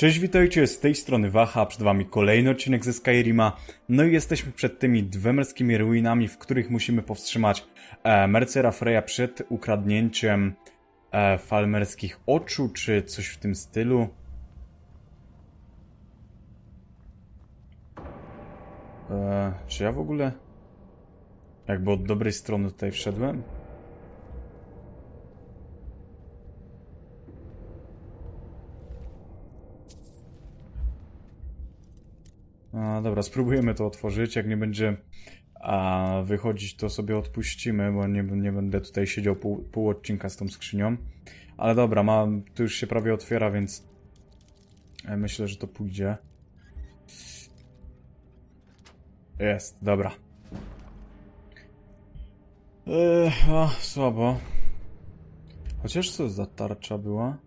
Cześć, witajcie, z tej strony Waha, przed wami kolejny odcinek ze Skyrima. No i jesteśmy przed tymi dwemerskimi ruinami, w których musimy powstrzymać e, Mercera Freya przed ukradnięciem e, falmerskich oczu, czy coś w tym stylu. E, czy ja w ogóle jakby od dobrej strony tutaj wszedłem? A, dobra, spróbujemy to otworzyć. Jak nie będzie a, wychodzić, to sobie odpuścimy, bo nie, nie będę tutaj siedział pół, pół odcinka z tą skrzynią. Ale dobra, ma, to już się prawie otwiera, więc e, myślę, że to pójdzie. Jest, dobra. Eee, a, słabo. Chociaż co za tarcza była?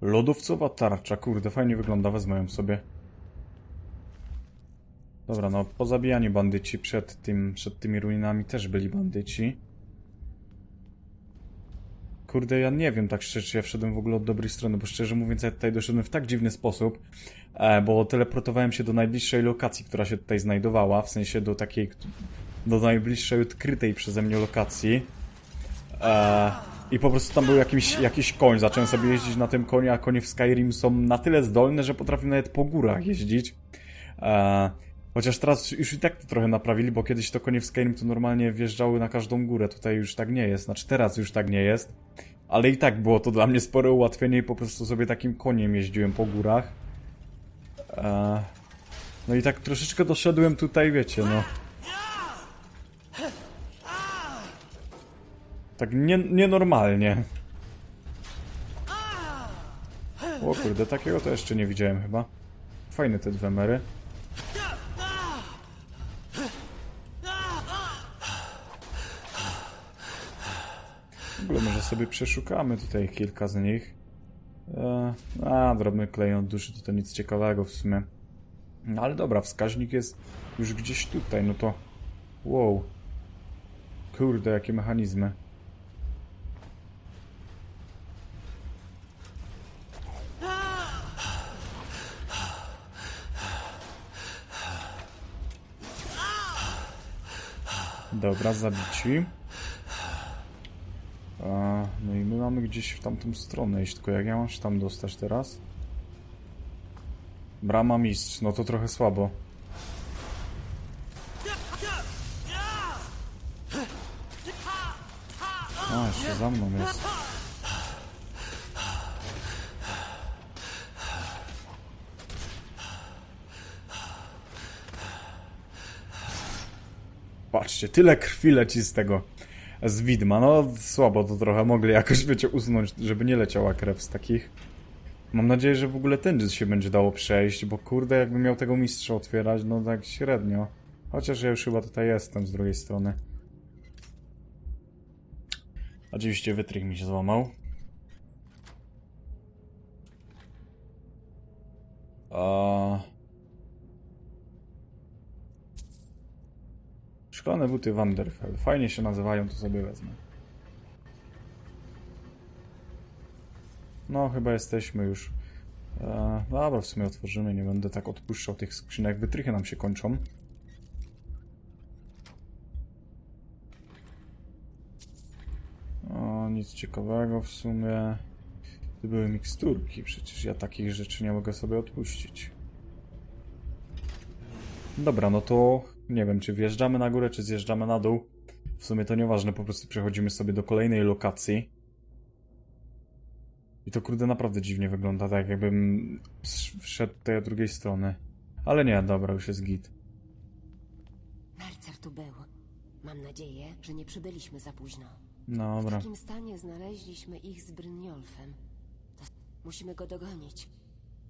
Lodowcowa tarcza, kurde, fajnie wygląda, wezmę ją sobie. Dobra, no pozabijani bandyci przed tym, przed tymi ruinami też byli bandyci. Kurde, ja nie wiem tak szczerze, czy ja wszedłem w ogóle od dobrej strony, bo szczerze mówiąc ja tutaj doszedłem w tak dziwny sposób, e, bo teleportowałem się do najbliższej lokacji, która się tutaj znajdowała, w sensie do takiej, do najbliższej odkrytej przeze mnie lokacji. E, I po prostu tam był jakiś, jakiś koń, zacząłem sobie jeździć na tym koniu, a konie w Skyrim są na tyle zdolne, że potrafią nawet po górach jeździć. E, Chociaż teraz już i tak to trochę naprawili, bo kiedyś to konie w Skyrim to normalnie wjeżdżały na każdą górę. Tutaj już tak nie jest. Znaczy teraz już tak nie jest. Ale i tak było to dla mnie spore ułatwienie i po prostu sobie takim koniem jeździłem po górach. Eee... No i tak troszeczkę doszedłem tutaj, wiecie, no. Tak nie, nienormalnie. O kurde, takiego to jeszcze nie widziałem chyba. Fajne te dwie mery. W może sobie przeszukamy tutaj kilka z nich. E, a, drobny klejon duszy to, to nic ciekawego w sumie. No ale dobra, wskaźnik jest już gdzieś tutaj, no to... Wow. Kurde, jakie mechanizmy. Dobra, zabici. No i my mamy gdzieś w tamtą stronę iść, tylko jak ja mam się tam dostać teraz? Brama mistrz, no to trochę słabo. A, jeszcze za mną jest. Patrzcie, tyle krwi leci z tego z widma. No słabo to trochę mogli jakoś, wiecie, usunąć, żeby nie leciała krew z takich. Mam nadzieję, że w ogóle tędy się będzie dało przejść, bo kurde, jakbym miał tego mistrza otwierać, no tak średnio. Chociaż ja już chyba tutaj jestem z drugiej strony. Oczywiście wytrych mi się złamał. A... Szklane buty Wanderfell. Fajnie się nazywają, to sobie wezmę. No, chyba jesteśmy już. E, dobra, w sumie otworzymy, nie będę tak odpuszczał tych skrzynek. Wytrychy nam się kończą. O, nic ciekawego w sumie. To były miksturki, przecież ja takich rzeczy nie mogę sobie odpuścić. Dobra, no to nie wiem, czy wjeżdżamy na górę, czy zjeżdżamy na dół. W sumie to nieważne, po prostu przechodzimy sobie do kolejnej lokacji. I to kurde naprawdę dziwnie wygląda, tak jakbym wszedł tej drugiej strony. Ale nie, dobra, już jest git. Mercer tu był. Mam nadzieję, że nie przybyliśmy za późno. No W dobra. takim stanie znaleźliśmy ich z Brynjolfem. To... Musimy go dogonić.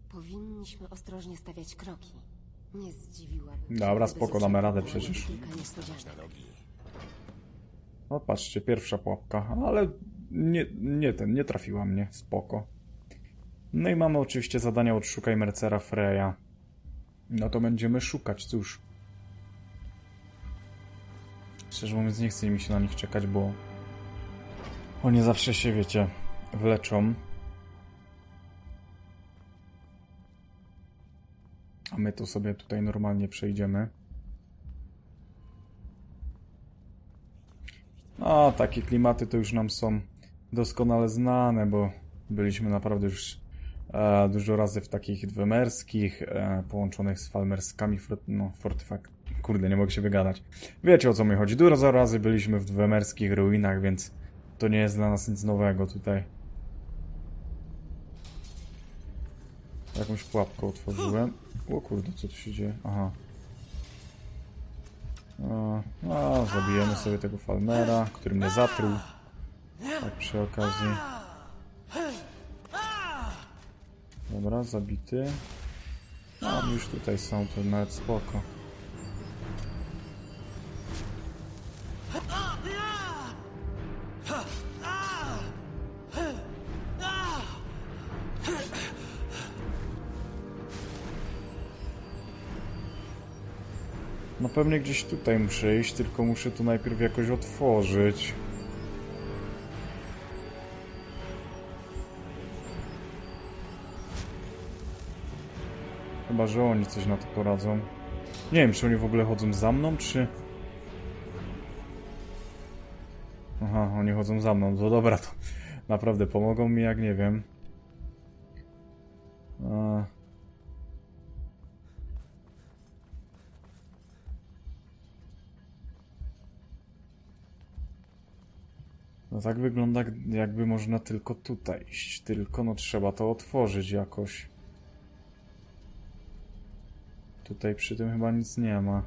Powinniśmy ostrożnie stawiać kroki. Nie zdziwiłabym się, Dobra, gdyby spoko, damy radę przecież. Kilka niespodzianek. O, patrzcie, pierwsza pułapka, ale nie, nie ten, nie trafiła mnie, spoko. No i mamy oczywiście zadania od Szukaj Mercera Freya. No to będziemy szukać, cóż. Szczerze mówiąc, nie chce mi się na nich czekać, bo oni zawsze się, wiecie, wleczą. A my to sobie tutaj normalnie przejdziemy. A, takie klimaty to już nam są doskonale znane, bo byliśmy naprawdę już e, dużo razy w takich dwemerskich, e, połączonych z falmerskami, fort, no, fortyfak... Kurde, nie mogę się wygadać. Wiecie o co mi chodzi. Dużo razy byliśmy w dwemerskich ruinach, więc to nie jest dla nas nic nowego tutaj. Jakąś pułapkę otworzyłem. O kurde, co tu się dzieje? Aha. No, zabijemy sobie tego Falmera, który mnie zatruł. Tak przy okazji. Dobra, zabity. Oni już tutaj są, to nawet spoko. No pewnie gdzieś tutaj muszę iść, tylko muszę to najpierw jakoś otworzyć. Chyba, że oni coś na to poradzą. Nie wiem, czy oni w ogóle chodzą za mną, czy... Aha, oni chodzą za mną. To dobra, to naprawdę pomogą mi, jak nie wiem. A... No tak wygląda, jakby można tylko tutaj iść. Tylko no trzeba to otworzyć jakoś. Tutaj przy tym chyba nic nie ma.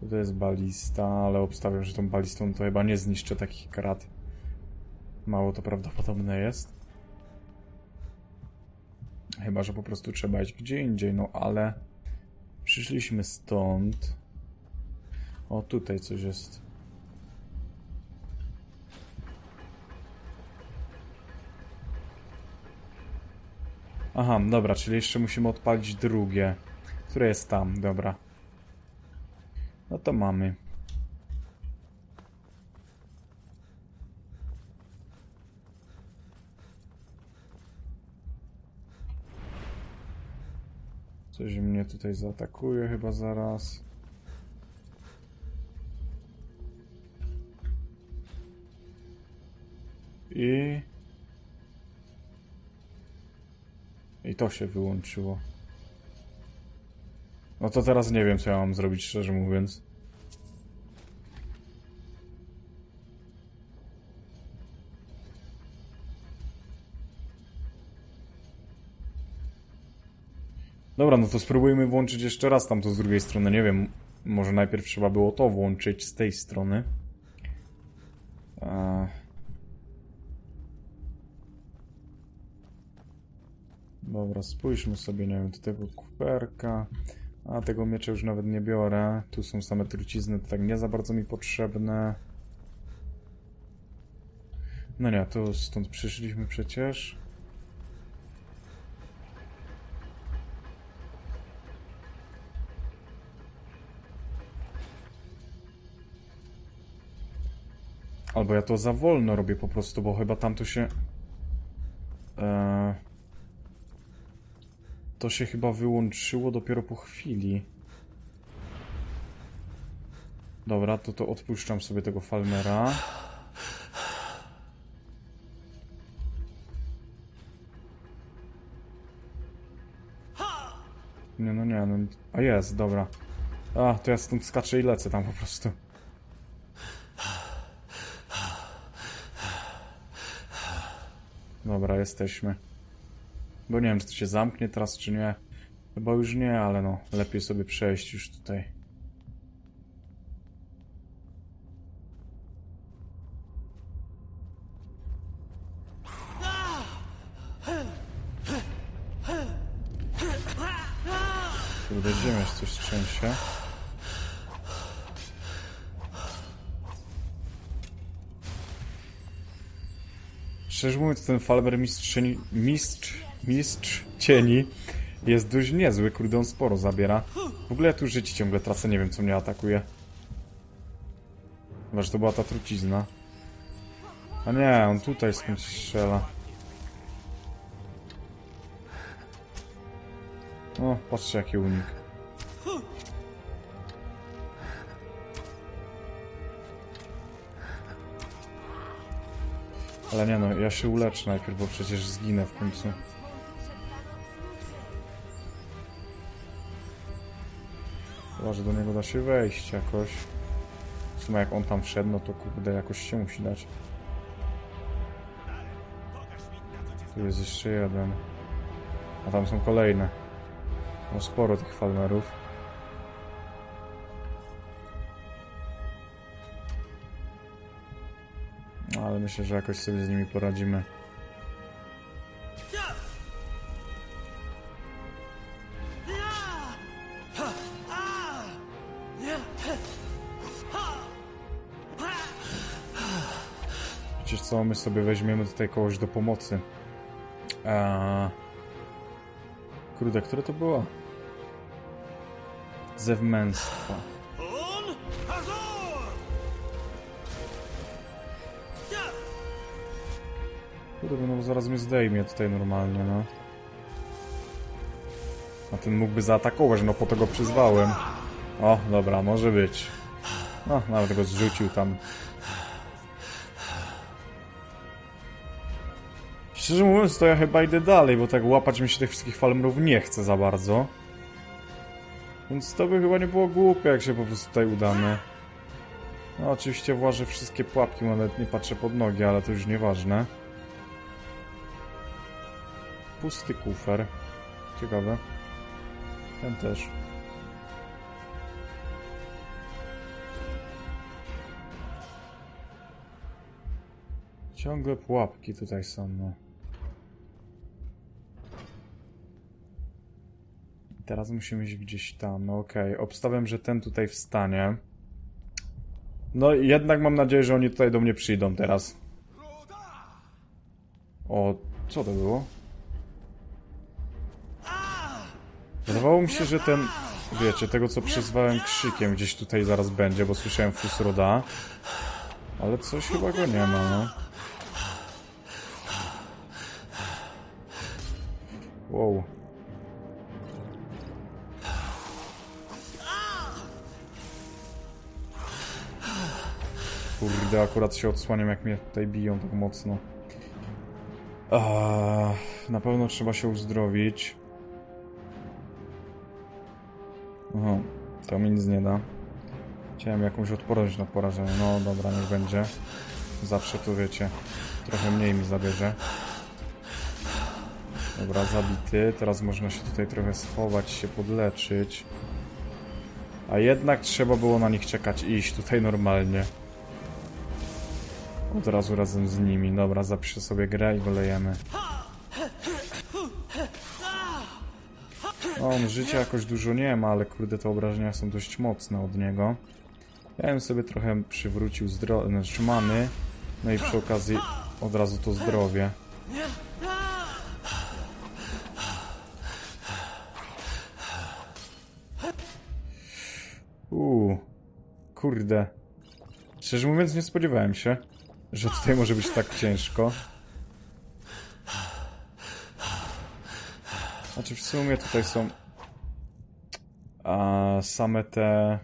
Tutaj jest balista, ale obstawiam, że tą balistą to chyba nie zniszczę takich krat. Mało to prawdopodobne jest. Chyba, że po prostu trzeba iść gdzie indziej, no ale... Przyszliśmy stąd. O, tutaj coś jest. Aha, dobra, czyli jeszcze musimy odpalić drugie. Które jest tam, dobra. No to mamy. Coś mnie tutaj zaatakuje chyba zaraz. I... I to się wyłączyło. No to teraz nie wiem, co ja mam zrobić, szczerze mówiąc. Dobra, no to spróbujmy włączyć jeszcze raz tamto z drugiej strony. Nie wiem, może najpierw trzeba było to włączyć z tej strony. Eee... Dobra, spójrzmy sobie, nie tego kuperka. A tego miecza już nawet nie biorę. Tu są same trucizny, tak nie za bardzo mi potrzebne. No nie, to stąd przyszliśmy przecież. Albo ja to za wolno robię po prostu, bo chyba tam to się... Eee to się chyba wyłączyło dopiero po chwili. Dobra, to to odpuszczam sobie tego Falmera. Nie, no nie, no... A jest, dobra. A, to ja stąd skaczę i lecę tam po prostu. Dobra, jesteśmy. Bo nie wiem, czy to się zamknie teraz, czy nie. Chyba już nie, ale no, lepiej sobie przejść już tutaj. Kurde, ziemia coś trzęsie. Szczerze mówiąc, ten Falber mistrzyni, mistrz, Mistrz cieni jest dość niezły, kurde, on sporo zabiera. W ogóle ja tu życie ciągle tracę, nie wiem co mnie atakuje. Chyba, że to była ta trucizna. A nie, on tutaj skąd strzela. O, patrzcie jaki unik. Ale nie no, ja się uleczę najpierw, bo przecież zginę w końcu. Chyba, że do niego da się wejść jakoś. W sumie jak on tam wszedł, no to kurde jakoś się musi dać. Tu jest jeszcze jeden. A tam są kolejne. No sporo tych falmerów. No, ale myślę, że jakoś sobie z nimi poradzimy. Co, my sobie weźmiemy tutaj kogoś do pomocy. Eee... Kurde, które to było? Hazor! Kurde, no bo zaraz mnie zdejmie tutaj normalnie, no. A ten mógłby zaatakować, no po to go przyzwałem. O, dobra, może być. No, nawet go zrzucił tam. Szczerze mówiąc, to ja chyba idę dalej, bo tak łapać mi się tych wszystkich falmerów nie chce za bardzo. Więc to by chyba nie było głupie, jak się po prostu tutaj udamy. No, oczywiście włażę wszystkie pułapki, nawet nie patrzę pod nogi, ale to już nieważne. Pusty kufer. Ciekawe. Ten też. Ciągle pułapki tutaj są, no. Teraz musimy iść gdzieś tam, no okej. Obstawiam, że ten tutaj wstanie. No jednak mam nadzieję, że oni tutaj do mnie przyjdą teraz. O, co to było? Wydawało mi się, że ten, wiecie, tego co przyzwałem krzykiem gdzieś tutaj zaraz będzie, bo słyszałem Fusroda. Ale coś chyba go nie ma, no. Wow. Kurde, akurat się odsłaniam jak mnie tutaj biją tak mocno. Na pewno trzeba się uzdrowić. Aha, to mi nic nie da. Chciałem jakąś odporność na porażenie. No dobra, niech będzie. Zawsze to wiecie. Trochę mniej mi zabierze. Dobra, zabity. Teraz można się tutaj trochę schować, się podleczyć. A jednak trzeba było na nich czekać i iść tutaj normalnie. Od razu razem z nimi. Dobra, zapiszę sobie grę i golejemy. On życia jakoś dużo nie ma, ale kurde, te obrażenia są dość mocne od niego. Ja bym sobie trochę przywrócił zdro... znaczy many, no i przy okazji od razu to zdrowie. Uuu, kurde. Szczerze mówiąc, nie spodziewałem się, że tutaj może być tak ciężko. Znaczy w sumie tutaj są a, same te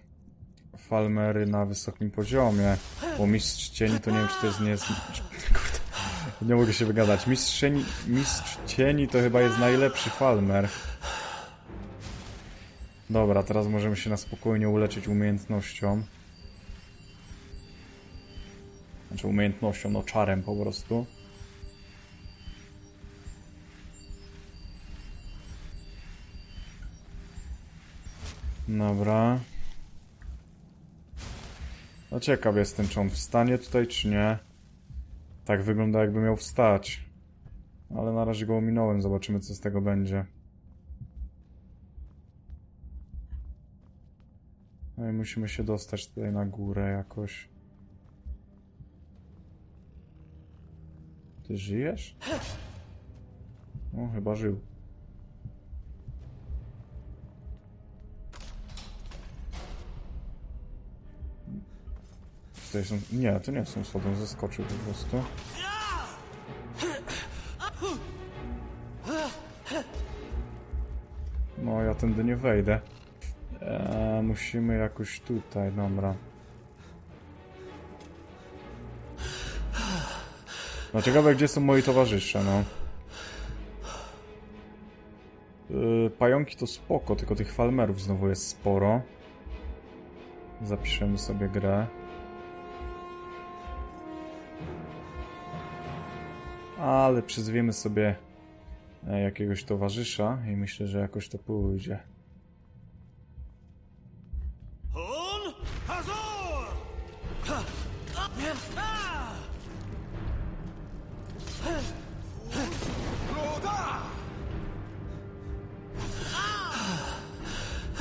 falmery na wysokim poziomie, bo mistrz cieni to nie wiem czy to jest nie. Kurde, nie mogę się wygadać. Mistrz cieni, mistrz cieni to chyba jest najlepszy falmer. Dobra, teraz możemy się na spokojnie uleczyć umiejętnością. Znaczy umiejętnością, no czarem po prostu. Dobra. No ciekaw jestem, czy on wstanie tutaj, czy nie. Tak wygląda, jakby miał wstać. Ale na razie go ominąłem, zobaczymy, co z tego będzie. No i musimy się dostać tutaj na górę jakoś. Ty żyjesz? No, chyba żył. Tutaj są... Nie, to nie są schody, on zeskoczył po prostu. No, ja tędy nie wejdę. Eee, musimy jakoś tutaj, dobra. No ciekawe, gdzie są moi towarzysze, no. Yy, pająki to spoko, tylko tych falmerów znowu jest sporo. Zapiszemy sobie grę. Ale przyzwiemy sobie e, jakiegoś towarzysza i myślę, że jakoś to pójdzie.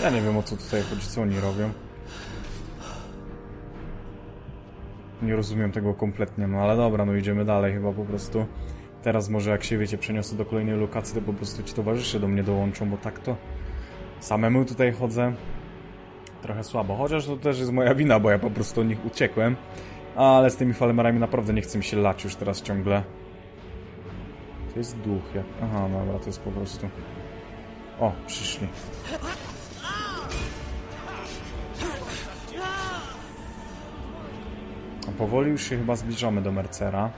Ja nie wiem o co tutaj chodzi, co oni robią. Nie rozumiem tego kompletnie, no ale dobra, no idziemy dalej chyba po prostu. Teraz może jak się wiecie przeniosę do kolejnej lokacji, to po prostu ci towarzysze do mnie dołączą, bo tak to samemu tutaj chodzę trochę słabo. Chociaż to też jest moja wina, bo ja po prostu od nich uciekłem. Ale z tymi falmerami naprawdę nie chcę mi się lać już teraz ciągle. To jest duch, jak... Aha, dobra, to jest po prostu... O, przyszli. Powoli już się chyba zbliżamy do Mercera.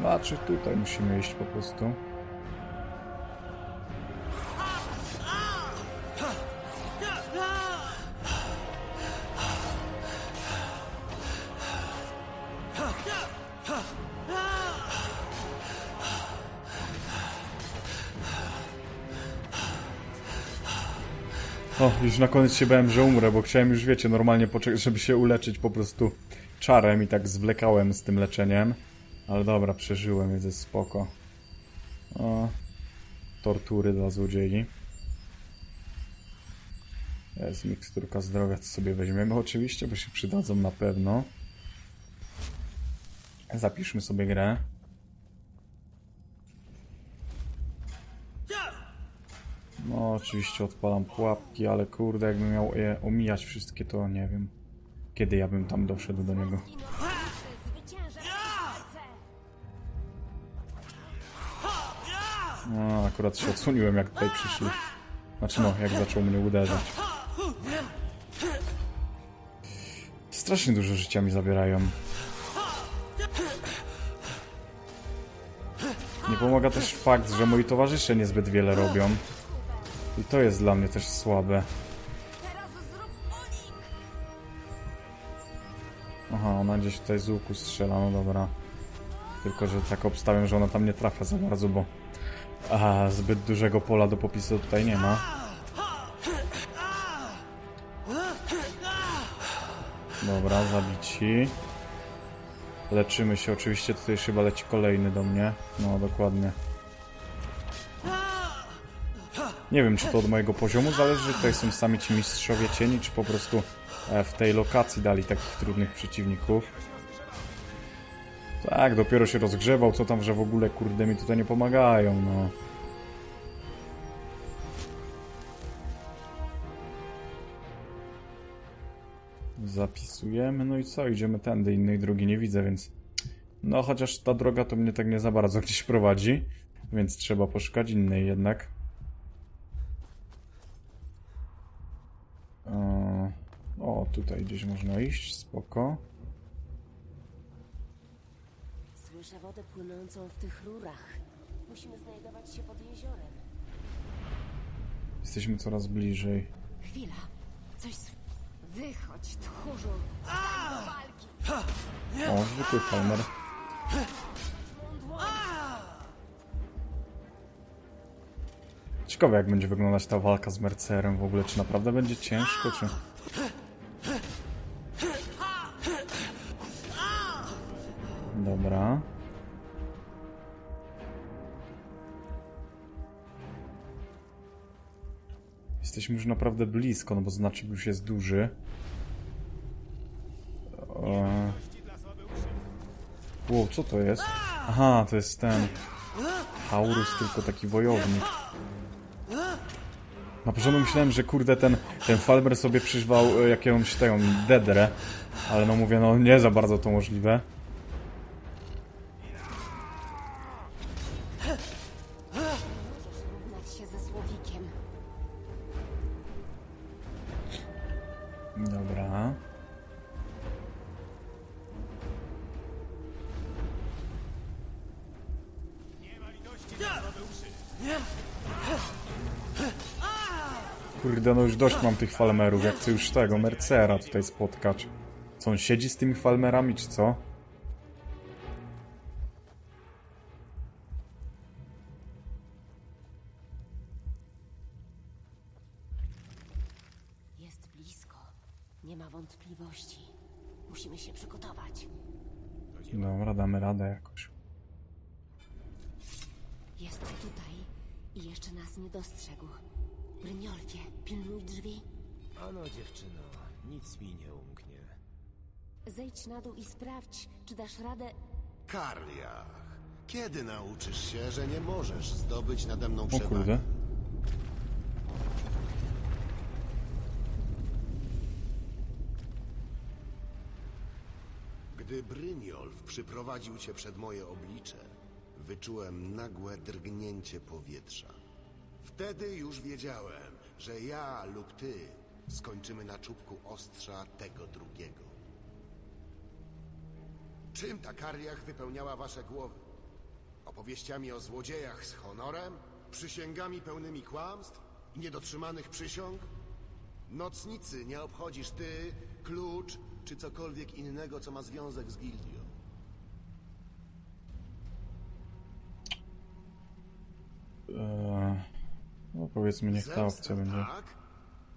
Znaczy tutaj musimy iść po prostu. O, już na koniec się bałem, że umrę, bo chciałem już, wiecie, normalnie poczekać, żeby się uleczyć po prostu czarem i tak zwlekałem z tym leczeniem. Ale dobra, przeżyłem, więc jest spoko. O, tortury dla złodziei. Jest miksturka zdrowia, to sobie weźmiemy oczywiście, bo się przydadzą na pewno. Zapiszmy sobie grę. No, oczywiście odpalam pułapki, ale kurde, jakbym miał je omijać wszystkie, to nie wiem. Kiedy ja bym tam doszedł do niego. No, akurat się odsłoniłem, jak tutaj przyszli. Znaczy no, jak zaczął mnie uderzać. Strasznie dużo życia mi zabierają. Nie pomaga też fakt, że moi towarzysze niezbyt wiele robią. I to jest dla mnie też słabe. Aha, ona gdzieś tutaj z łuku strzela, no dobra. Tylko, że tak obstawiam, że ona tam nie trafia za bardzo, bo a, zbyt dużego pola do popisu tutaj nie ma. Dobra, zabici. Leczymy się, oczywiście tutaj chyba leci kolejny do mnie. No, dokładnie. Nie wiem, czy to od mojego poziomu zależy, że tutaj są sami ci mistrzowie cieni, czy po prostu e, w tej lokacji dali takich trudnych przeciwników. Tak, dopiero się rozgrzewał, co tam, że w ogóle kurde mi tutaj nie pomagają, no. Zapisujemy, no i co, idziemy tędy, innej drogi nie widzę, więc... No, chociaż ta droga to mnie tak nie za bardzo gdzieś prowadzi, więc trzeba poszukać innej jednak. Tutaj gdzieś można iść, spoko. Słyszę wodę płynącą w tych rurach. Musimy znajdować się pod jeziorem. Jesteśmy coraz bliżej. Chwila. Coś... s- Wychodź, tchórzu. Stań do walki. O, zwykły farmer. Ciekawe jak będzie wyglądać ta walka z Mercerem w ogóle, czy naprawdę będzie ciężko, czy... Jesteśmy już naprawdę blisko, no bo znaczek już jest duży. Eee... Wow, co to jest? Aha, to jest ten... Taurus, tylko taki wojownik. Na początku myślałem, że kurde ten, ten Falmer sobie przyzwał e, jakąś tę dedrę, ale no mówię, no nie za bardzo to możliwe. Kurde, no już dość mam tych falmerów, jak chcę już tego Mercera tutaj spotkać. Co, on siedzi z tymi falmerami, czy co? Zejdź na dół i sprawdź, czy dasz radę. Karliach, kiedy nauczysz się, że nie możesz zdobyć nade mną O przewagi? kurde. Gdy Brynjolf przyprowadził cię przed moje oblicze, wyczułem nagłe drgnięcie powietrza. Wtedy już wiedziałem, że ja lub ty skończymy na czubku ostrza tego drugiego. Czym ta Karliach wypełniała wasze głowy? Opowieściami o złodziejach z honorem? Przysięgami pełnymi kłamstw i niedotrzymanych przysiąg? Nocnicy nie obchodzisz ty, klucz czy cokolwiek innego, co ma związek z gildią. Eee, no powiedzmy, niech ta opcja będzie. tak?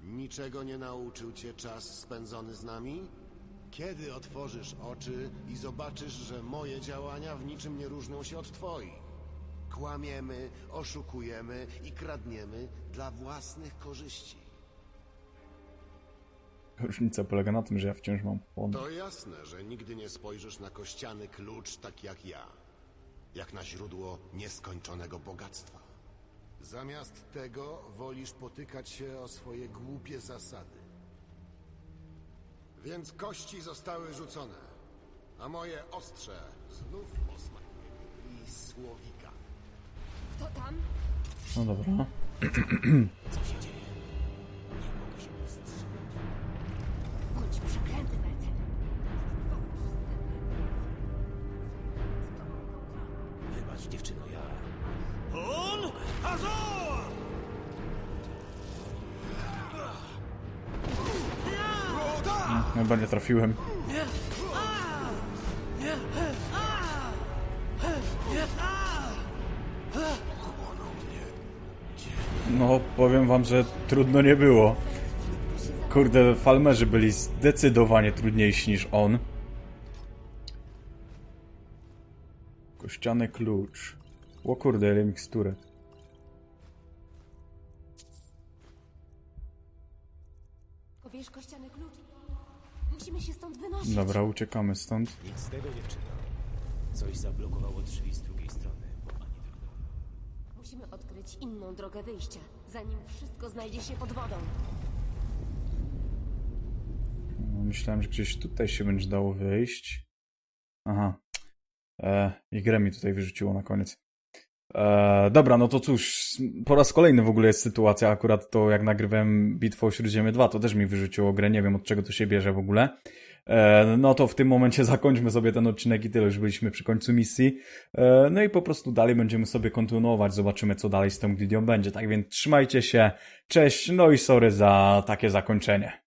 Niczego nie nauczył cię czas spędzony z nami? Kiedy otworzysz oczy i zobaczysz, że moje działania w niczym nie różnią się od twoich? Kłamiemy, oszukujemy i kradniemy dla własnych korzyści. Różnica polega na tym, że ja wciąż mam płon. To jasne, że nigdy nie spojrzysz na kościany klucz tak jak ja. Jak na źródło nieskończonego bogactwa. Zamiast tego wolisz potykać się o swoje głupie zasady. Więc kości zostały rzucone, a moje ostrze znów posmakuje i słowika. Kto tam? No dobra. Co się dzieje? Nie mogę się powstrzymać. Bądź przeklęty, Mercel. Wybacz, dziewczyno, ja... Hon Hazor! Chyba nie trafiłem. No, powiem wam, że trudno nie było. Kurde, falmerzy byli zdecydowanie trudniejsi niż on. Kościany klucz. O kurde, ile mikstury. Pobierz kościany klucz. Musimy się stąd wynosić. Dobra, uciekamy stąd. Nic z tego, dziewczyno. Coś zablokowało drzwi z drugiej strony, drugą. Musimy odkryć inną drogę wyjścia, zanim wszystko znajdzie się pod wodą. No, Myślałem, że gdzieś tutaj się będzie dało wyjść. Aha. E, I grę mi tutaj wyrzuciło na koniec. E, dobra, no to cóż, po raz kolejny w ogóle jest sytuacja, akurat to jak nagrywałem Bitwę o Śródziemie 2, to też mi wyrzuciło grę, nie wiem od czego to się bierze w ogóle. E, no to w tym momencie zakończmy sobie ten odcinek i tyle, już byliśmy przy końcu misji. E, no i po prostu dalej będziemy sobie kontynuować, zobaczymy co dalej z tą gildią będzie. Tak więc trzymajcie się, cześć, no i sorry za takie zakończenie.